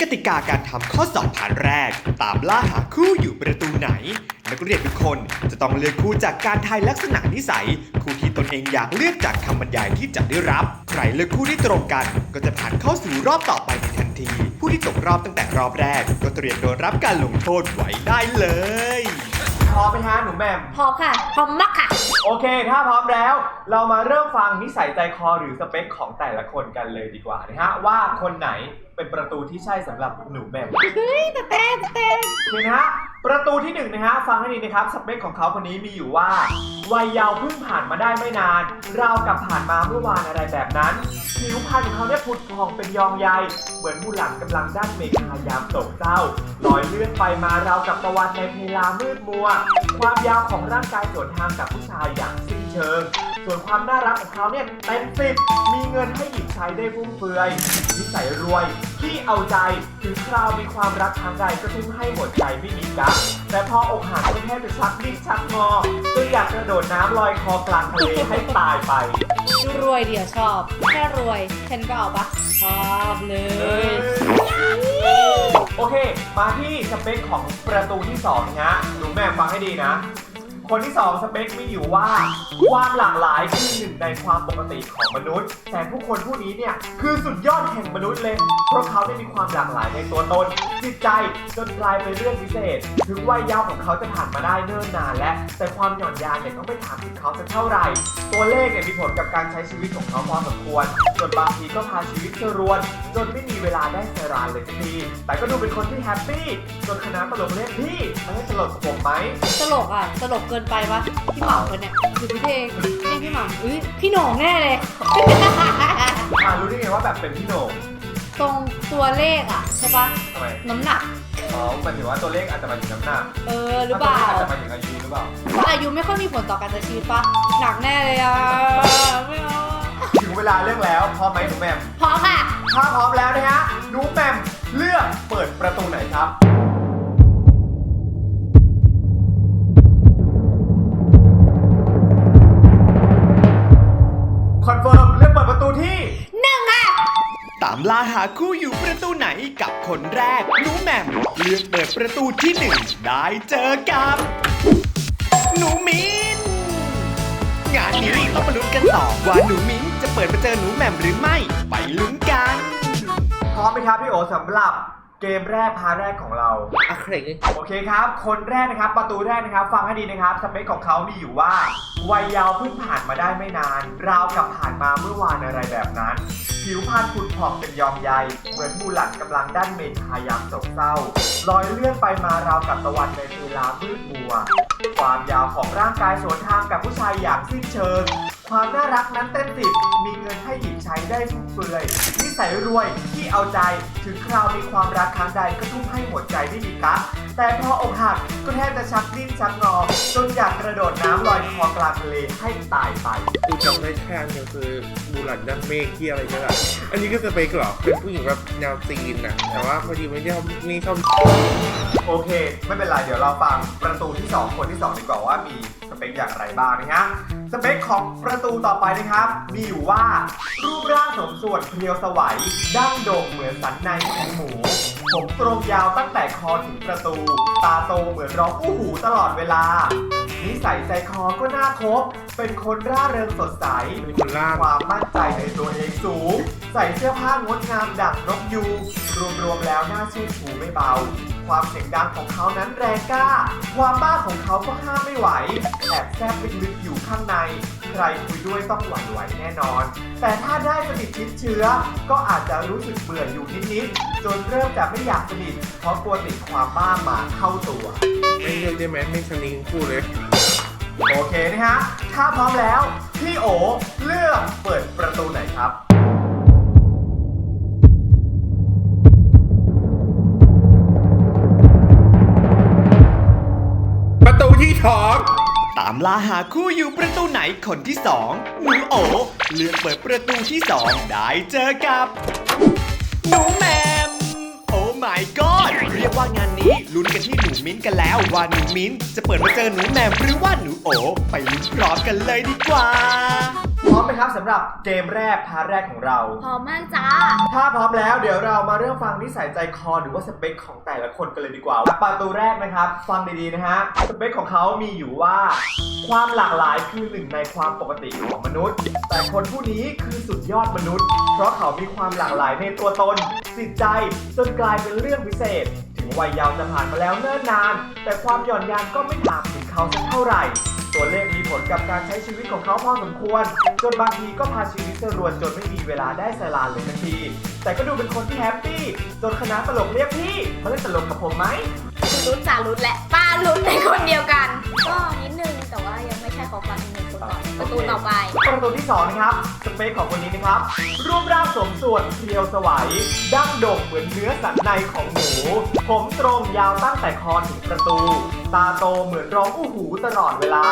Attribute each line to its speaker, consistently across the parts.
Speaker 1: กติกาการทำข้อสอบผ่านแรก ตามล่าหาคู่อยู่ประตูไหน นักเรียนทุกคนจะต้องเลือกคู่จากการทายลักษณะนิสัย คู่ที่ตนเองอยากเลือกจากคำบรรยายที่จะได้รับ ใครเลือกคู่ที่ตรงกัน ก็จะผ่านเข้าสู่รอบต่อไปในทันที ผู้ที่ตกรอบตั้งแต่รอบแรก ก็เตรียมโดนรับการลงโทษไว้ได้เลย
Speaker 2: พร้อมไหมฮะหนูแหม่ม
Speaker 3: พร้อมค่ะ พร้อมมากค่ะ
Speaker 2: โอเค ถ้าพร้อมแล้ว เรามาเริ่มฟังนิสัยใจคอหรือสเปคของแต่ละคนกันเลยดีกว่านะฮะ ว่าคนไหนเป็นประตูที่ใช่สำหรับหนูแหม่ม
Speaker 3: เฮ้ยแต่เต้นเต้น
Speaker 2: โอเคนะฮะ ประตูที่หนึ่งนะฮะฟังให้ดีนะครับสเปคของเขาคนนี้มีอยู่ว่าวัยเยาว์เพิ่งผ่านมาได้ไม่นานราวกับผ่านมาเมื่อวานอะไรแบบนั้นผิวพรรณของเขาเนี่ยผุดผ่องเป็นยองใยเหมือนมูหลังกำลังด้านเมฆายามโศกเศร้าลอยเลื่อนไปมาราวกับตะวันในเพลามืดมัว ความยาวของร่างกายสวนทางกับผู้ชายอย่างสิ้นเชิง ส่วนความน่ารักของเขาเนี่ยเต็มสิบมีเงินให้หญิงใช้ได้ฟุ่มเฟือยนิสัยรวย ที่เอาใจถึงคราวมีความรักทางใดก็ทุ่มให้หมดใจไม่มีกั๊กแต่พออกหักก็แทบจะชักดิ้นชักงอจนอยากกระโดดน้ำลอยคอกลางทะเลให้ตายไป
Speaker 3: รวยเดี๋ยวชอบ แค่รวยฉันก็เอาปะชอบเลย
Speaker 2: โอเค มาที่สเปคของประตูที่2นะฮะหนูแม่ฟังให้ดีนะ คนที่ 2 สเปคมีอยู่ว่า ความหลากหลายคือหนึ่งในความปกติของมนุษย์ แต่ผู้คนผู้นี้เนี่ยคือสุดยอดแห่งมนุษย์เลย เพราะเขาได้มีความหลากหลายในตัวตน จิตใจจนกลายเป็นเรื่องพิเศษ ถึงวัยเยาว์ของเขาจะผ่านมาได้เนิ่นนานแล้วแต่ความหย่อนยานเนี่ยก็ไม่ถามถึงเขาสักเท่าไหร่ ตัวเลขเนี่ยมีผลกับการใช้ชีวิตของเขาพอสมควรส่วนบางทีก็พาชีวิตเจรวน จนไม่มีเวลาได้เซรานเลยสักทีแต่ก็ดูเป็นคนที่แฮปปี้จนคณะตลกเรียกพี่มาให้ตลกกับผมไหม
Speaker 3: ตลกอะตลกเกินไปปะพี่หม่ำคนเนี่ยหรือพี่เพลงเนี่ยพี่หม่ำอุ้ยพี่โหน่งแน่เลย
Speaker 2: อ่ารู้ได้ไงว่าแบบเป็นพี่โหน่ง
Speaker 3: ตรงตัวเลขอะใช่ปะ
Speaker 2: ทำไม
Speaker 3: น้ำหนัก
Speaker 2: อ๋อหมายถึงว่าตัวเลขอาจจะหมายถึงน้ำหนัก
Speaker 3: เออหรือเปล่า
Speaker 2: ถ้ตัวเลขอาจจะหมายถึงอายุหรือเปล่า
Speaker 3: เพราะอายุไม่ค่อยมีผลต่อการใช้ชีวิตปะหนักแน่เลยอะไม่เอา
Speaker 2: ถึงเวลาเรื่องแล้วพร้อมไหมหนูแหม่ม
Speaker 3: พร้อมค่ะ
Speaker 2: ถ้าพร้อมแล้วนะฮะหนูแหม่มเลือกเปิดประตูไหนครับ มล่า
Speaker 1: หาคู่อยู่ประตูไหนกับคนแรกหนูแหม่มเลือกเปิดประตูที่หนึ่งได้เจอกับหนูมินงานนี้ต้องมาลุ้นกันต่อว่าหนูมินจะเปิดมาเจอหนูแหม่มหรือไม่ไปลุ้นกัน
Speaker 2: พร้อมไหมครับพี่โอสำหรับเกมแรกพาร์ทแรกของเรา
Speaker 4: อะเคร็ก
Speaker 2: โอเคครับ คนแรกนะครับ ประตูแรกนะครับ ฟังให้ดีนะครับ สเปคของเขามีอยู่ว่า วัยเยาว์เพิ่งผ่านมาได้ไม่นาน ราวกับผ่านมาเมื่อวานอะไรแบบนั้น ผิวพรรณผุดผ่องเป็นยองใย เหมือนมูหลันกำลังด้านเมทายามโศกเศร้า ลอยเลื่อนไปมาราวกับตะวันในเวลามืดมัว ความยาวของร่างกายสวนทางกับผู้ชายอย่างสิ้นเชิง ความน่ารักนั้นเต็มติด ได้ฟุ่มเฟือยนิสัยรวยที่เอาใจถึงคราวมีความรักครั้งใดก็ทุ่มให้หมดใจไม่มีกั๊กแต่พออกหักก็แทบจะชักดิ้นชักงอจนอยากกระโดดน้ำลอยคอกลางทะเลให้ตายไป
Speaker 4: กูจำได้แค่อันเดียวคือบูหลันดันเมฆที่อะไรนี่แหละอันนี้ก็สเปกเหรอเป็นผู้หญิงแบบแนวจีนนะแต่ว่าพอดีไม่ได้ชอบไม่ชอบ
Speaker 2: โอเค ไม่เป็นไร เดี๋ยวเราฟังประตูที่ 2 คนที่ 2 ดีกว่าว่ามีส เปคอย่างไรบ้างนะฮะสเปคของประตูต่อไปนะครับ มีอยู่ว่า รูปร่างสมส่วนเพรียวสวัยดั้งโด่งเหมือนสันในของหมู ผมตรงยาวตั้งแต่คอถึงประตู ตาโตเหมือนร้องอู้หูตลอดเวลา นิสัยใจคอก็น่าคบ เป็นคนร่าเริงสดใส
Speaker 4: เป็นคนล่าง
Speaker 2: ความมั่นใจในตัวเองสูง ใส่เสื้อผ้างดงามดั่งนกยูงรวมๆแล้วน่าชื่นชูไม่เบา ความเสียงดังของเขานั้นแรงกล้า ความบ้าของเขาก็ห้ามไม่ไหวแอบแซบลึกๆอยู่ข้างใน ใครคุยด้วยต้องหวั่นไหวแน่นอน แต่ถ้าได้สนิทชิดเชื้อ ก็อาจจะรู้สึกเบื่ออยู่นิดๆจนเริ่มจะไม่อยากสนิทเพราะกลัวติดความบ้ามาเข้าตัว
Speaker 4: ไม่เลือกได้ไหมไม่ชนิงคู่เลย
Speaker 2: โอเคนะฮะถ้าพร้อมแล้วพี่โอเลือกเปิดประตูไหนครับ
Speaker 4: ประตูที่สอง
Speaker 1: ตามล่าหาคู่อยู่ประตูไหนคนที่สองหนูโอเลือกเปิดประตูที่สองได้เจอกับหนูแหมมโอ้ my god เรียกว่างานนี้ลุ้นกันที่หนูมิ้นกันแล้วว่าหนูมิ้นจะเปิดมาเจอหนูแหมมหรือว่าหนูโอ ไปลุ้นพร้อมกันเลยดีกว่า
Speaker 2: พร้อมไหมครับสำหรับเกมแรกพาร์ทแรกของเรา
Speaker 5: พร้อมมากจ้า
Speaker 2: ถ้าพร้อมแล้วเดี๋ยวเรามาเริ่มฟังนิสัยใจคอหรือว่าสเปคของแต่ละคนกันเลยดีกว่าประตูแรกนะครับ ฟังดีๆนะฮะสเปคของเขามีอยู่ว่า ความหลากหลายคือหนึ่งในความปกติของมนุษย์ แต่คนผู้นี้คือสุดยอดมนุษย์ เพราะเขามีความหลากหลายในตัวตนจิตใจจนกลายเป็นเรื่องพิเศษ ถึงวัยเยาว์จะผ่านมาแล้วเนิ่นนาน แต่ความหย่อนยานก็ไม่ถามถึงเขาสักเท่าไหร่ ตัวเลขมีผลกับการใช้ชีวิตของเขาพอสมควร จนบางทีก็พาชีวิตจะรวนจนไม่มีเวลาได้สลานเลยทันที แต่ก็ดูเป็นคนที่แฮปปี้ จนคณะตลกเรียกพี่ มาเล่นตลกกับผมไหม
Speaker 5: ลุ้นจ่าลุ้นและป้าลุ้นในคนเดียวกัน ก็นิดนึงแต่ว่ายังไม่ใช่ของอีกหนึ่งคนก่อน ประตูต่อไป
Speaker 2: ประตูที่สองนะครับ สเปคของคนนี้นะครับ รูปร่างสมส่วนเพรียวสวัยดั้งโด่งเหมือนเนื้อสันในของหมู ผมตรงยาวตั้งแต่คอถึงประตู ตาโตเหมือนร้องอู้หูตลอดเวลา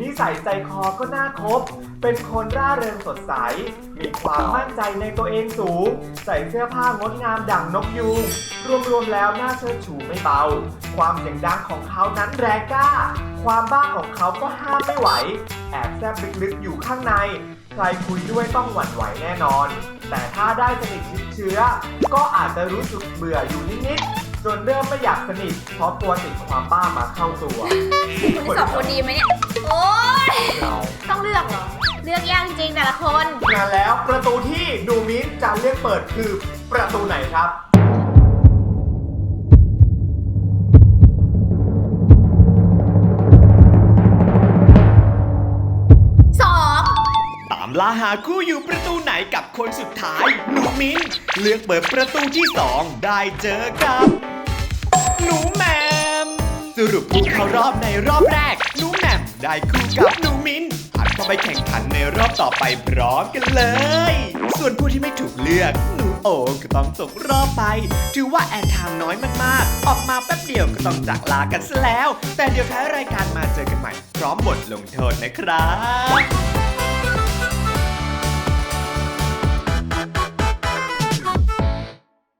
Speaker 2: นิสัยใจคอก็น่าคบ เป็นคนร่าเริงสดใส มีความมั่นใจในตัวเองสูง ใส่เสื้อผ้างดงามดั่งนกยูงรวมๆแล้วน่าเชิดชูไม่เบา ความเสียงดังของเขานั้นแรงกล้า ความบ้าของเขาก็ห้ามไม่ไหว แอบแซบลึกๆอยู่ข้างใน ใครคุยด้วยต้องหวั่นไหวแน่นอน แต่ถ้าได้สนิทชิดเชื้อ ก็อาจจะรู้สึกเบื่ออยู่นิดๆจนเริ่มไม่อยากสนิทเพราะกลัวติดความบ้ามาเข้าตัว
Speaker 5: คนที่สองคนดีไหมเนี่ย โอ๊ย
Speaker 2: เรา
Speaker 5: ต้องเลือกเหรอ เลือกยากจริงๆแต่ละคน
Speaker 2: งานแล้วประตูที่หนูมิ้นจะเลือกเปิดคือประตูไหนครับ
Speaker 1: ล่าหาคู่อยู่ประตูไหนกับคนสุดท้ายหนูมิ้นเลือกเปิดประตูที่สองได้เจอกับหนูแหมมสรุปผู้เข้ารอบในรอบแรกหนูแหมมได้คู่กับหนูมิ้นผ่านเข้าไปแข่งขันในรอบต่อไปพร้อมกันเลย ส่วนผู้ที่ไม่ถูกเลือกหนูโอ๋ก็ต้องตกรอบไป ถือว่าแอนไทม์น้อยมากๆ ออกมาแป๊บเดียวก็ต้องจากลากันซะแล้ว แต่เดี๋ยวท้ายรายการมาเจอกันใหม่ พร้อมบทลงโทษนะครับ